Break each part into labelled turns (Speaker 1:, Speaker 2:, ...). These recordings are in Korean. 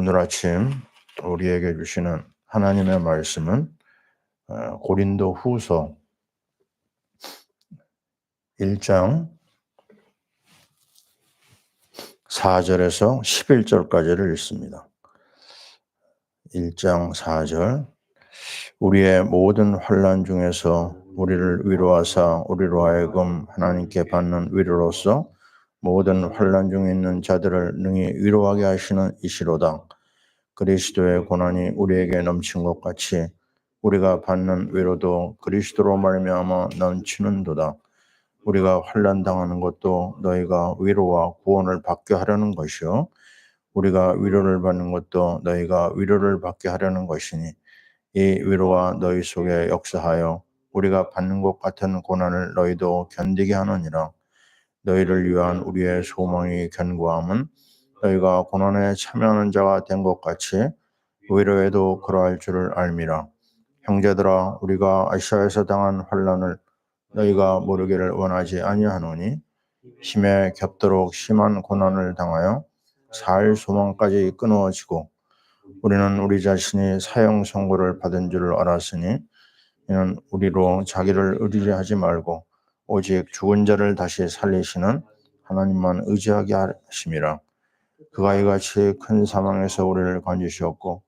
Speaker 1: 오늘 아침 우리에게 주시는 하나님의 말씀은 어, 고린도 후서 1장 4절에서 11절까지를 읽습니다. 1장 4절 우리의 모든 환란 중에서 우리를 위로하사 우리로 하여금 하나님께 받는 위로로서 모든 환란 중에 있는 자들을 능히 위로하게 하시는 이시로다. 그리스도의 고난이 우리에게 넘친 것 같이 우리가 받는 위로도 그리스도로 말미암아 넘치는도다. 우리가 환난 당하는 것도 너희가 위로와 구원을 받게 하려는 것이요 우리가 위로를 받는 것도 너희가 위로를 받게 하려는 것이니 이 위로와 너희 속에 역사하여 우리가 받는 것 같은 고난을 너희도 견디게 하느니라. 너희를 위한 우리의 소망이 견고함은 너희가 고난에 참여하는 자가 된 것 같이 위로에도 그러할 줄을 알미라. 형제들아 우리가 아시아에서 당한 환란을 너희가 모르기를 원하지 아니하노니 힘에 겹도록 심한 고난을 당하여 살 소망까지 끊어지고 우리는 우리 자신이 사형 선고를 받은 줄을 알았으니 이는 우리로 자기를 의지하지 말고 오직 죽은 자를 다시 살리시는 하나님만 의지하게 하심이라. 그가 이같이 큰 사망에서 우리를 건지셨고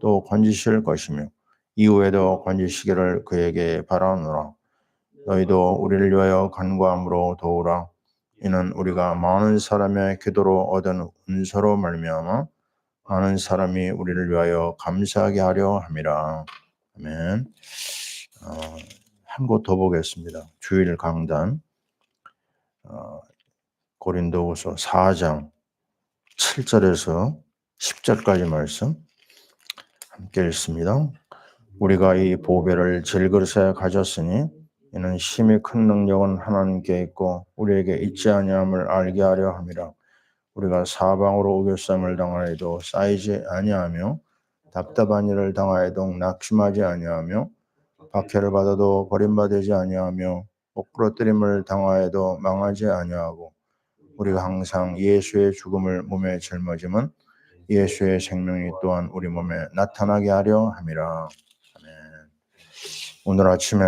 Speaker 1: 또 건지실 것이며 이후에도 건지시기를 그에게 바라노라. 너희도 우리를 위하여 간구함으로 도우라. 이는 우리가 많은 사람의 기도로 얻은 은서로 말미암아 많은 사람이 우리를 위하여 감사하게 하려 함이라. 아멘. 어, 한 곳 더 보겠습니다. 주일 강단 어, 고린도후서 4장 7절에서 10절까지 말씀 함께 읽습니다. 우리가 이 보배를 질그릇에 가졌으니 이는 심히 큰 능력은 하나님께 있고 우리에게 있지 아니함을 알게 하려 함이라. 우리가 사방으로 우겨쌈을 당하여도 쌓이지 아니하며 답답한 일을 당하여도 낙심하지 아니하며 박해를 받아도 버림받지 아니하며 옥부러뜨림을 당하여도 망하지 아니하고 우리가 항상 예수의 죽음을 몸에 짊어짐은 예수의 생명이 또한 우리 몸에 나타나게 하려 함이라. 아멘. 오늘 아침에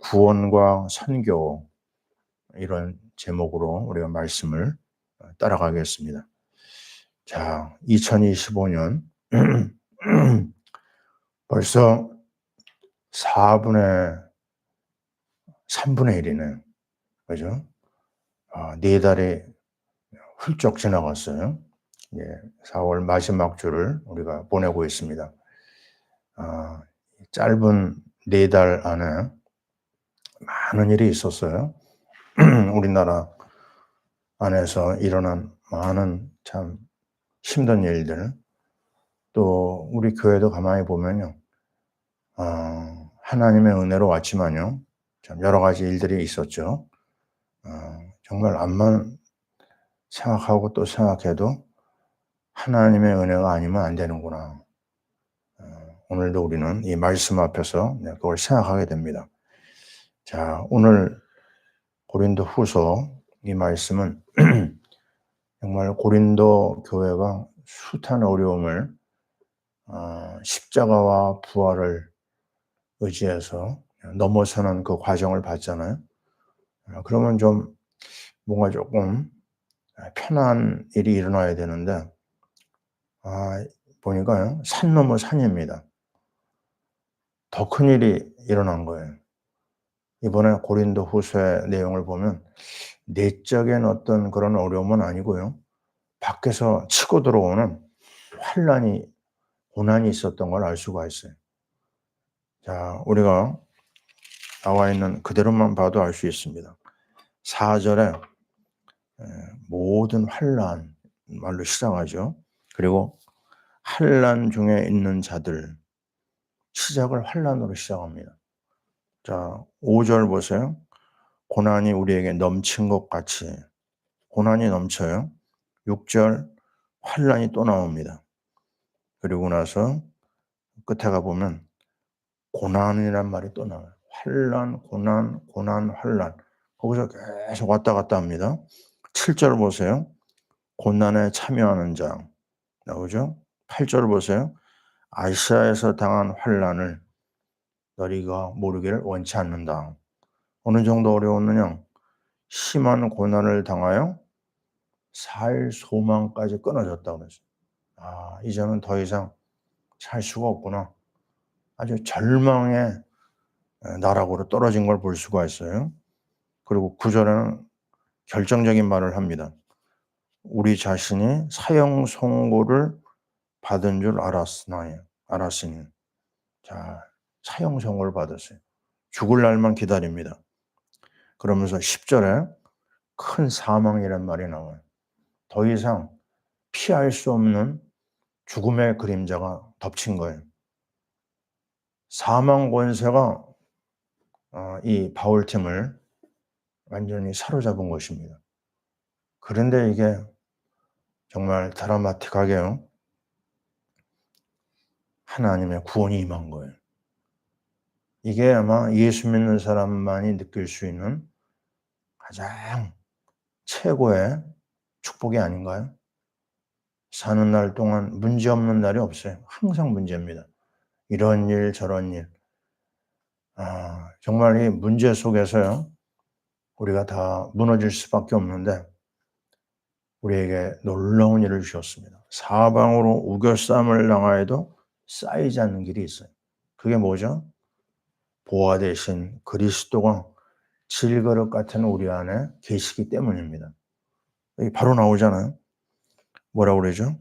Speaker 1: 구원과 선교 이런 제목으로 우리가 말씀을 따라가겠습니다. 자, 2025년 벌써 4분의 3분의 1이네. 그죠? 아, 네 달이 훌쩍 지나갔어요. 예, 4월 마지막 주를 우리가 보내고 있습니다. 아, 짧은 네 달 안에 많은 일이 있었어요. 우리나라 안에서 일어난 많은 참 힘든 일들, 또 우리 교회도 가만히 보면요, 어, 하나님의 은혜로 왔지만요. 참 여러 가지 일들이 있었죠. 어, 정말 암만 생각하고 또 생각해도 하나님의 은혜가 아니면 안 되는구나. 어, 오늘도 우리는 이 말씀 앞에서 네, 그걸 생각하게 됩니다. 자, 오늘 고린도 후서 이 말씀은 정말 고린도 교회가 숱한 어려움을 어, 십자가와 부활을 의지해서 넘어서는 그 과정을 봤잖아요. 어, 그러면 좀 뭔가 조금 편한 일이 일어나야 되는데, 아, 보니까요, 산 넘어 산입니다. 더 큰 일이 일어난 거예요. 이번에 고린도 후서의 내용을 보면, 내적인 어떤 그런 어려움은 아니고요. 밖에서 치고 들어오는 환란이, 고난이 있었던 걸 알 수가 있어요. 자, 우리가 나와 있는 그대로만 봐도 알 수 있습니다. 4절에 모든 환란 말로 시작하죠. 그리고 환란 중에 있는 자들 시작을 환란으로 시작합니다. 자, 5절 보세요. 고난이 우리에게 넘친 것 같이 고난이 넘쳐요. 6절 환란이 또 나옵니다. 그리고 나서 끝에 가 보면 고난이란 말이 또 나와요. 환란, 고난, 고난, 환란. 거기서 계속 왔다 갔다 합니다. 7절 보세요. 고난에 참여하는 자 나오죠? 8절 보세요. 아시아에서 당한 환란을 너희가 모르기를 원치 않는다. 어느 정도 어려웠느냐? 심한 고난을 당하여 살 소망까지 끊어졌다 그랬어요. 아, 이제는 더 이상 살 수가 없구나. 아주 절망의 나락으로 떨어진 걸 볼 수가 있어요. 그리고 구절에는 결정적인 말을 합니다. 우리 자신이 사형 선고를 받은 줄 알았으나 알았으니 자 사형 선고를 받았어요. 죽을 날만 기다립니다. 그러면서 10절에 큰 사망이란 말이 나와요. 더 이상 피할 수 없는 죽음의 그림자가 덮친 거예요. 사망 권세가 어, 이 바울팀을 완전히 사로잡은 것입니다. 그런데 이게 정말 드라마틱하게요. 하나님의 구원이 임한 거예요. 이게 아마 예수 믿는 사람만이 느낄 수 있는 가장 최고의 축복이 아닌가요? 사는 날 동안 문제 없는 날이 없어요. 항상 문제입니다. 이런 일, 저런 일. 아, 정말 이 문제 속에서요, 우리가 다 무너질 수밖에 없는데, 우리에게 놀라운 일을 주셨습니다. 사방으로 우겨쌈을 당하여도 쌓이지 않는 길이 있어요. 그게 뭐죠? 보아 대신 그리스도가 질그릇 같은 우리 안에 계시기 때문입니다. 바로 나오잖아요. 뭐라고 그러죠?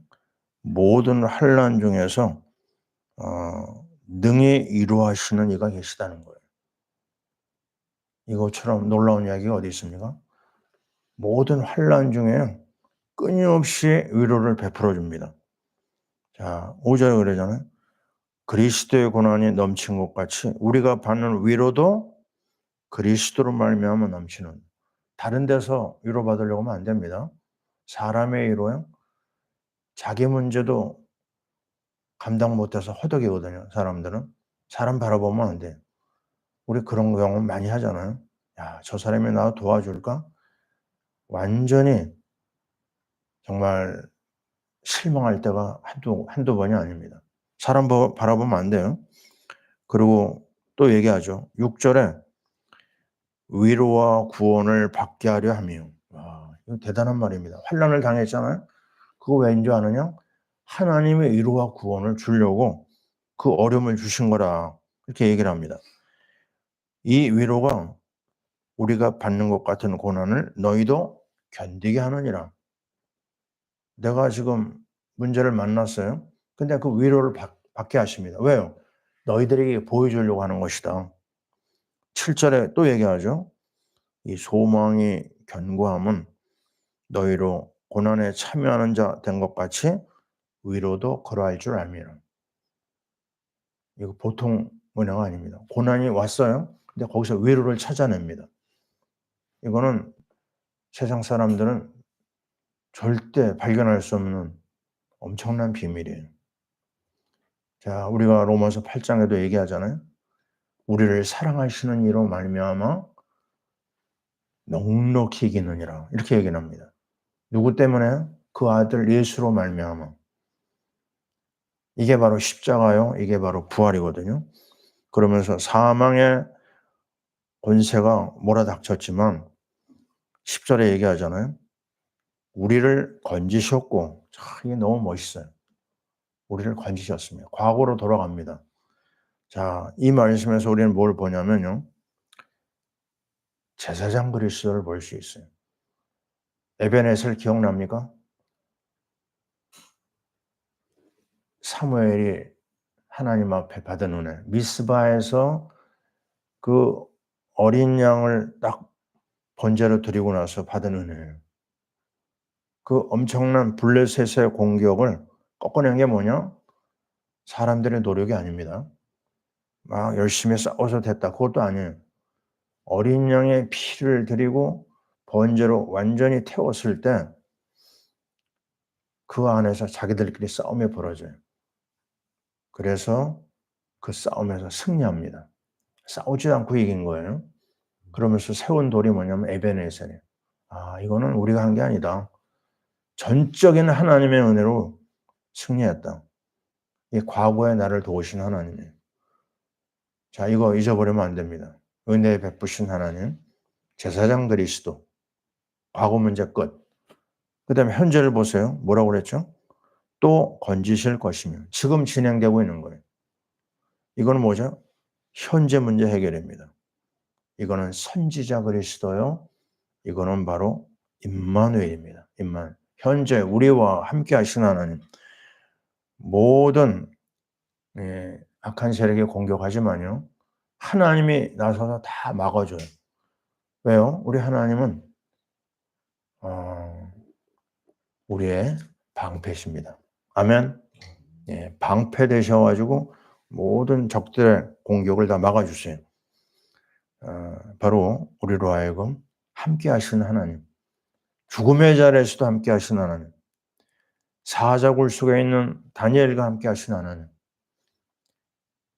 Speaker 1: 모든 환란 중에서 어, 능히 이루하시는 이가 계시다는 거예요. 이것처럼 놀라운 이야기가 어디 있습니까? 모든 환란 중에 끊임없이 위로를 베풀어 줍니다. 자, 5절에 그러잖아요. 그리스도의 고난이 넘친 것 같이 우리가 받는 위로도 그리스도로 말미암아 넘치는 다른 데서 위로받으려고 하면 안 됩니다. 사람의 위로요. 자기 문제도 감당 못해서 허덕이거든요. 사람들은 사람 바라보면 안 돼. 우리 그런 경험 많이 하잖아요. 야, 저 사람이 나 도와줄까? 완전히 정말 실망할 때가 한두, 한두 번이 아닙니다. 사람 바라보면 안 돼요. 그리고 또 얘기하죠. 6절에 위로와 구원을 받게 하려 하며. 와, 이거 대단한 말입니다. 환란을 당했잖아요. 그거 왜인 줄 아느냐? 하나님의 위로와 구원을 주려고 그 어려움을 주신 거라. 이렇게 얘기를 합니다. 이 위로가 우리가 받는 것 같은 고난을 너희도 견디게 하느니라. 내가 지금 문제를 만났어요. 근데 그 위로를 받, 받게 하십니다. 왜요? 너희들에게 보여주려고 하는 것이다. 7절에 또 얘기하죠. 이 소망이 견고함은 너희로 고난에 참여하는 자 된 것 같이 위로도 그러할 줄 알미라. 이거 보통 은혜가 아닙니다. 고난이 왔어요. 근데 거기서 위로를 찾아냅니다. 이거는 세상 사람들은 절대 발견할 수 없는 엄청난 비밀이에요. 자, 우리가 로마서 8장에도 얘기하잖아요. 우리를 사랑하시는 이로 말미암아 넉넉히 이기느니라 이렇게 얘기를 합니다. 누구 때문에? 그 아들 예수로 말미암아. 이게 바로 십자가요. 이게 바로 부활이거든요. 그러면서 사망의 권세가 몰아닥쳤지만 10절에 얘기하잖아요. 우리를 건지셨고 이게 너무 멋있어요. 우리를 건지셨습니다. 과거로 돌아갑니다. 자, 이 말씀에서 우리는 뭘 보냐면요. 제사장 그리스도를 볼 수 있어요. 에베넷을 기억납니까? 사무엘이 하나님 앞에 받은 은혜. 미스바에서 그 어린 양을 딱 번제로 드리고 나서 받은 은혜예요. 그 엄청난 블레셋의 공격을 꺾어낸 게 뭐냐? 사람들의 노력이 아닙니다. 막 열심히 싸워서 됐다. 그것도 아니에요. 어린 양의 피를 드리고 번제로 완전히 태웠을 때 그 안에서 자기들끼리 싸움이 벌어져요. 그래서 그 싸움에서 승리합니다. 싸우지 않고 이긴 거예요. 그러면서 세운 돌이 뭐냐면 에베네셀이에요. 아, 이거는 우리가 한 게 아니다. 전적인 하나님의 은혜로 승리했다. 이 과거에 나를 도우신 하나님이에요. 자, 이거 잊어버리면 안 됩니다. 은혜 베푸신 하나님, 제사장 그리스도, 과거 문제 끝. 그 다음에 현재를 보세요. 뭐라고 그랬죠? 또 건지실 것이며 지금 진행되고 있는 거예요. 이거는 뭐죠? 현재 문제 해결입니다. 이거는 선지자 그리스도요. 이거는 바로 임마누엘입니다. 임만 현재 우리와 함께 하신 하나님 모든 예, 악한 세력에 공격하지만요. 하나님이 나서서 다 막아줘요. 왜요? 우리 하나님은 어, 우리의 방패십니다. 아멘. 예, 방패 되셔 가지고 모든 적들의 공격을 다 막아 주세요. 어, 바로 우리로 하여금 함께 하신 하나님, 죽음의 자리에서도 함께 하신 하나님, 사자굴 속에 있는 다니엘과 함께 하신 하나님,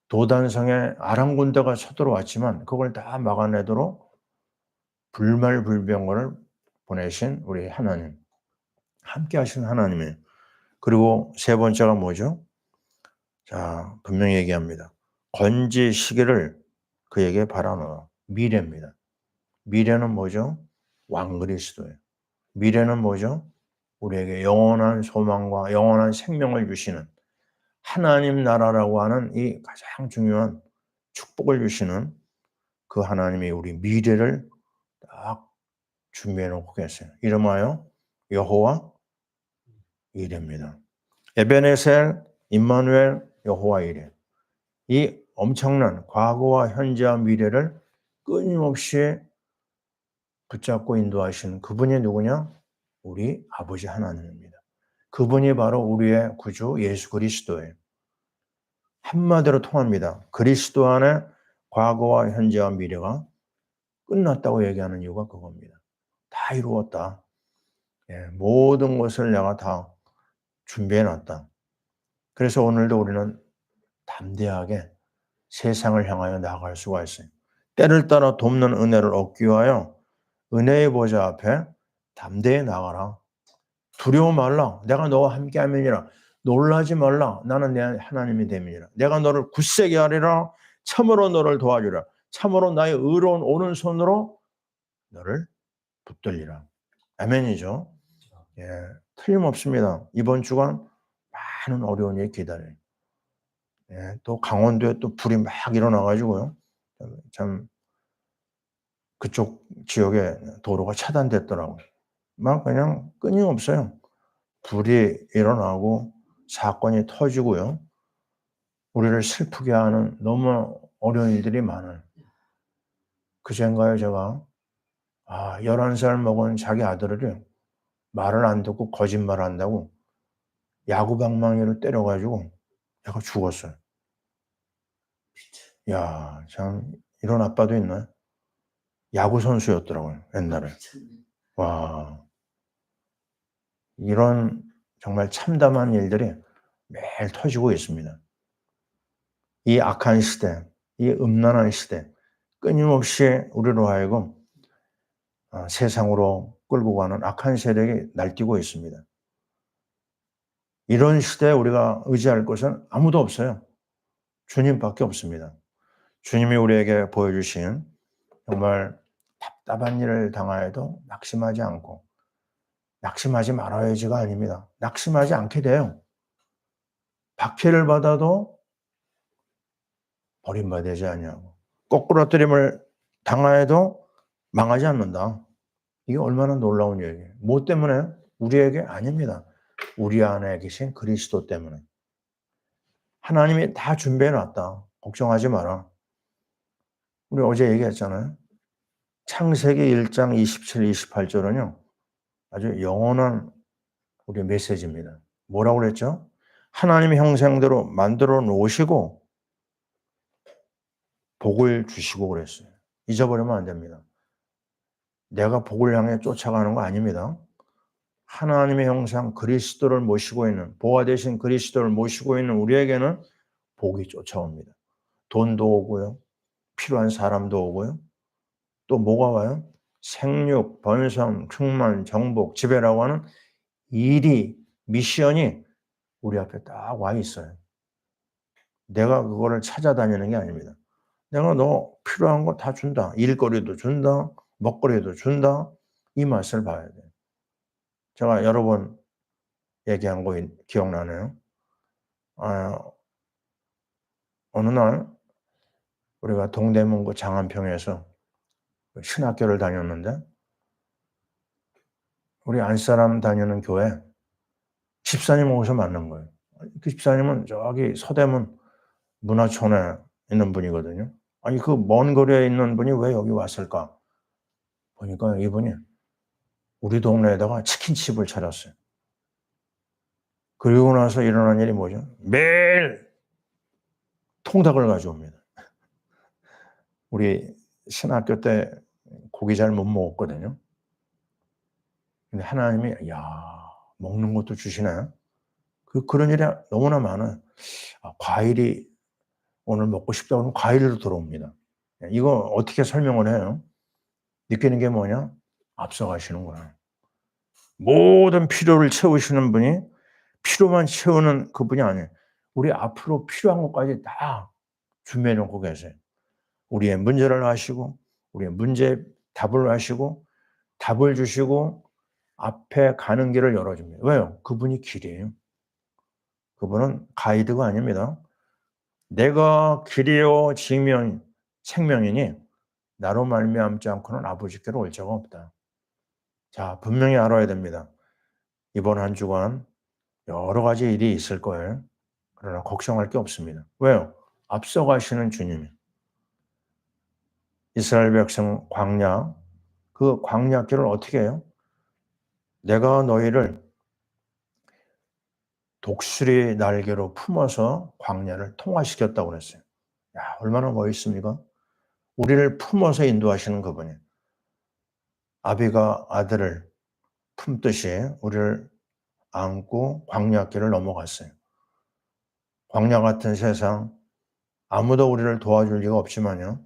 Speaker 1: 도단성에 아랑군대가 쳐들어왔지만 그걸 다 막아내도록 불말불병을 보내신 우리 하나님, 함께 하신 하나님이에요. 그리고 세 번째가 뭐죠? 자, 분명히 얘기합니다. 건지 시기를 그에게 바라노라. 미래입니다. 미래는 뭐죠? 왕그리스도예요. 미래는 뭐죠? 우리에게 영원한 소망과 영원한 생명을 주시는 하나님 나라라고 하는 이 가장 중요한 축복을 주시는 그 하나님이 우리 미래를 딱 준비해 놓고 계세요. 이름하여 여호와 이레입니다. 에베네셀, 임마누엘, 여호와 이레. 이 엄청난 과거와 현재와 미래를 끊임없이 붙잡고 인도하시는 그분이 누구냐? 우리 아버지 하나님입니다. 그분이 바로 우리의 구주 예수 그리스도예요. 한마디로 통합니다. 그리스도 안에 과거와 현재와 미래가 끝났다고 얘기하는 이유가 그겁니다. 다 이루었다. 예, 모든 것을 내가 다 준비해 놨다. 그래서 오늘도 우리는 담대하게 세상을 향하여 나아갈 수가 있어요. 때를 따라 돕는 은혜를 얻기 위하여 은혜의 보좌 앞에 담대히 나가라. 두려워 말라. 내가 너와 함께 함이니라. 놀라지 말라. 나는 내 하나님이 됨이니라. 내가 너를 굳세게 하리라. 참으로 너를 도와주라. 참으로 나의 의로운 오른손으로 너를 붙들리라. 아멘이죠. 예, 틀림없습니다. 이번 주간 많은 어려운 일 기다려요. 예, 또 강원도에 또 불이 막 일어나가지고요. 참 그쪽 지역에 도로가 차단됐더라고요. 막 그냥 끊임없어요. 불이 일어나고 사건이 터지고요. 우리를 슬프게 하는 너무 어려운 일들이 많아요. 그젠가요, 제가. 아, 11살 먹은 자기 아들을 말을 안 듣고 거짓말 한다고 야구방망이를 때려가지고 내가 죽었어요. 야, 참, 이런 아빠도 있나요? 야구 선수였더라고요, 옛날에. 와. 이런 정말 참담한 일들이 매일 터지고 있습니다. 이 악한 시대, 이 음란한 시대, 끊임없이 우리로 하여금 어, 세상으로 끌고 가는 악한 세력이 날뛰고 있습니다. 이런 시대에 우리가 의지할 것은 아무도 없어요. 주님밖에 없습니다. 주님이 우리에게 보여주신 정말 답답한 일을 당하여도 낙심하지 않고 낙심하지 말아야지가 아닙니다. 낙심하지 않게 돼요. 박해를 받아도 버림받지 아니하고 거꾸로뜨림을 당하여도 망하지 않는다. 이게 얼마나 놀라운 얘기예요. 뭐 때문에? 우리에게 아닙니다. 우리 안에 계신 그리스도 때문에. 하나님이 다 준비해 놨다. 걱정하지 마라. 우리 어제 얘기했잖아요. 창세기 1장 27, 28절은요. 아주 영원한 우리 메시지입니다. 뭐라고 그랬죠? 하나님의 형상대로 만들어 놓으시고 복을 주시고 그랬어요. 잊어버리면 안 됩니다. 내가 복을 향해 쫓아가는 거 아닙니다. 하나님의 형상 그리스도를 모시고 있는 보아 대신 그리스도를 모시고 있는 우리에게는 복이 쫓아옵니다. 돈도 오고요. 필요한 사람도 오고요. 또 뭐가 와요? 생육, 번성, 충만, 정복, 지배라고 하는 일이 미션이 우리 앞에 딱 와 있어요. 내가 그거를 찾아다니는 게 아닙니다. 내가 너 필요한 거 다 준다. 일거리도 준다. 먹거리도 준다. 이 맛을 봐야 돼. 제가 여러 번 얘기한 거 기억나네요. 아, 어느 날 우리가 동대문구 장안평에서 신학교를 다녔는데 우리 안사람 다니는 교회 집사님 오셔서 만난 거예요. 그 집사님은 저기 서대문 문화촌에 있는 분이거든요. 아니 그 먼 거리에 있는 분이 왜 여기 왔을까? 보니까 이분이 우리 동네에다가 치킨집을 차렸어요. 그리고 나서 일어난 일이 뭐죠? 매일 통닭을 가져옵니다. 우리 신학교 때 고기 잘 못 먹었거든요. 근데 하나님이 야 먹는 것도 주시나요? 그 그런 일이 너무나 많아요. 아, 과일이 오늘 먹고 싶다 그러면 과일로 들어옵니다. 이거 어떻게 설명을 해요? 느끼는 게 뭐냐? 앞서가시는 거야. 모든 필요를 채우시는 분이 필요만 채우는 그분이 아니에요. 우리 앞으로 필요한 것까지 다 준비해 놓고 계세요. 우리의 문제를 아시고, 우리의 문제 답을 아시고, 답을 주시고, 앞에 가는 길을 열어줍니다. 왜요? 그분이 길이에요. 그분은 가이드가 아닙니다. 내가 길이요 증명 생명이니 나로 말미암지 않고는 아버지께로 올 자가 없다. 자, 분명히 알아야 됩니다. 이번 한 주간 여러 가지 일이 있을 거예요. 그러나 걱정할 게 없습니다. 왜요? 앞서가시는 주님이 이스라엘 백성 광야 그 광야길을 어떻게 해요? 내가 너희를 독수리 날개로 품어서 광야를 통화시켰다고 그랬어요. 야, 얼마나 멋있습니까? 우리를 품어서 인도하시는 그분이 아비가 아들을 품듯이 우리를 안고 광야길을 넘어갔어요. 광야 같은 세상 아무도 우리를 도와줄 리가 없지만요.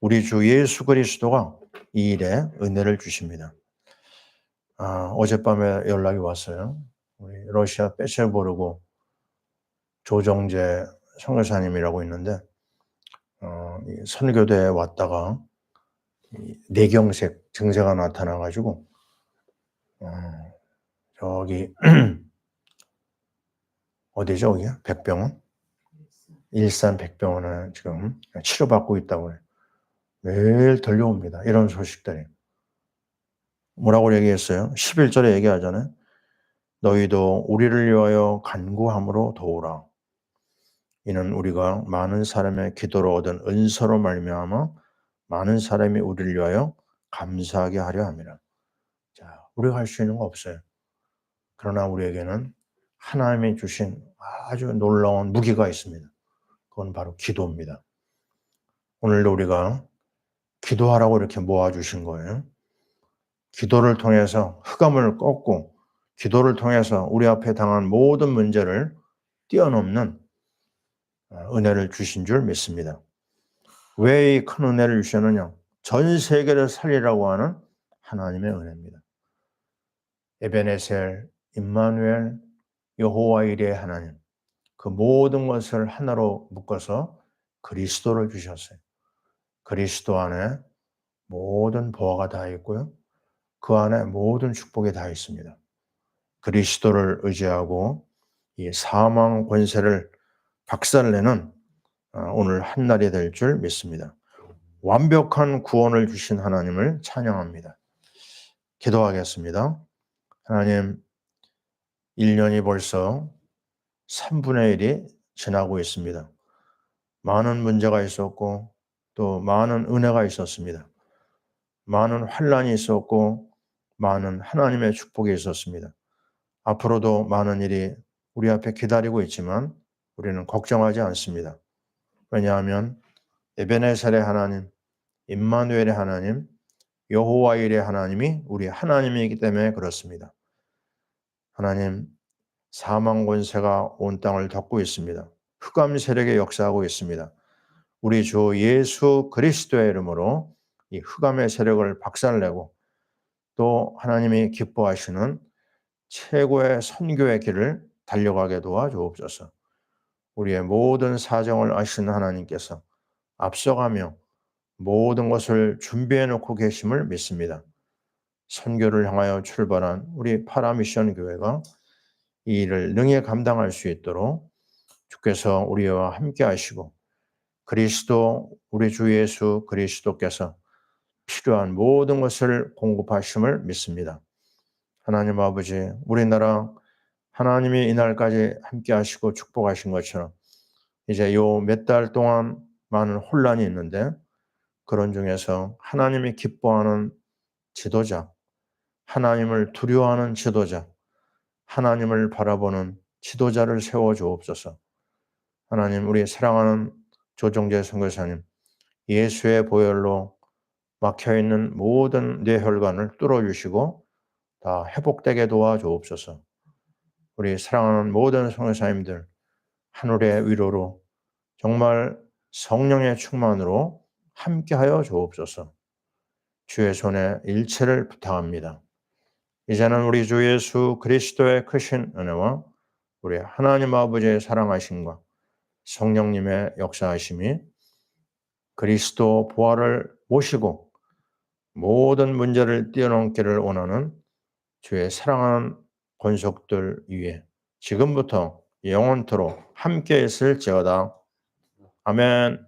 Speaker 1: 우리 주 예수 그리스도가 이 일에 은혜를 주십니다. 아, 어젯밤에 연락이 왔어요. 우리 러시아 빼체보르고 조정재 선교사님이라고 있는데 어, 선교대에 왔다가 뇌경색 증세가 나타나가지고 어, 저기 어디죠 여기 백병원 일산 백병원에 지금 치료받고 있다고 해요. 매일 들려옵니다. 이런 소식들이. 뭐라고 얘기했어요? 11절에 얘기하잖아요. 너희도 우리를 위하여 간구함으로 도우라. 이는 우리가 많은 사람의 기도로 얻은 은서로 말미암아 많은 사람이 우리를 위하여 감사하게 하려 함이라. 자, 우리가 할 수 있는 거 없어요. 그러나 우리에게는 하나님이 주신 아주 놀라운 무기가 있습니다. 그건 바로 기도입니다. 오늘도 우리가 기도하라고 이렇게 모아주신 거예요. 기도를 통해서 흑암을 꺾고 기도를 통해서 우리 앞에 당한 모든 문제를 뛰어넘는 어, 은혜를 주신 줄 믿습니다. 왜 이 큰 은혜를 주셨느냐? 전 세계를 살리라고 하는 하나님의 은혜입니다. 에베네셀, 임마누엘, 여호와 일의 하나님 그 모든 것을 하나로 묶어서 그리스도를 주셨어요. 그리스도 안에 모든 보화가 다 있고요. 그 안에 모든 축복이 다 있습니다. 그리스도를 의지하고 이 사망 권세를 박살내는 어, 오늘 한 날이 될 줄 믿습니다. 완벽한 구원을 주신 하나님을 찬양합니다. 기도하겠습니다. 하나님, 1년이 벌써 3분의 1이 지나고 있습니다. 많은 문제가 있었고 또 많은 은혜가 있었습니다. 많은 환란이 있었고 많은 하나님의 축복이 있었습니다. 앞으로도 많은 일이 우리 앞에 기다리고 있지만 우리는 걱정하지 않습니다. 왜냐하면 에베네셀의 하나님, 임마누엘의 하나님, 여호와일의 하나님이 우리 하나님이기 때문에 그렇습니다. 하나님, 사망 권세가 온 땅을 덮고 있습니다. 흑암 세력에 역사하고 있습니다. 우리 주 예수 그리스도의 이름으로 이 흑암의 세력을 박살내고 또 하나님이 기뻐하시는 최고의 선교의 길을 달려가게 도와주옵소서. 우리의 모든 사정을 아시는 하나님께서 앞서가며 모든 것을 준비해 놓고 계심을 믿습니다. 선교를 향하여 출발한 우리 파라미션 교회가 이 일을 능히 감당할 수 있도록 주께서 우리와 함께 하시고 그리스도 우리 주 예수 그리스도께서 필요한 모든 것을 공급하심을 믿습니다. 하나님 아버지, 우리나라 하나님이 이날까지 함께 하시고 축복하신 것처럼 이제 요 몇 달 동안 많은 혼란이 있는데 그런 중에서 하나님이 기뻐하는 지도자, 하나님을 두려워하는 지도자, 하나님을 바라보는 지도자를 세워 주옵소서. 하나님, 우리 사랑하는 조정재 선교사님, 예수의 보혈로 막혀 있는 모든 뇌혈관을 뚫어 주시고 다 회복되게 도와 주옵소서. 우리 사랑하는 모든 선교사님들 하늘의 위로로 정말 성령의 충만으로 함께하여 주옵소서. 주의 손에 일체를 부탁합니다. 이제는 우리 주 예수 그리스도의 크신 은혜와 우리 하나님 아버지의 사랑하심과 성령님의 역사하심이 그리스도 부활을 모시고 모든 문제를 뛰어넘기를 원하는 주의 사랑하는 권속들 위에 지금부터 영원토록 함께 있을지어다. 아멘.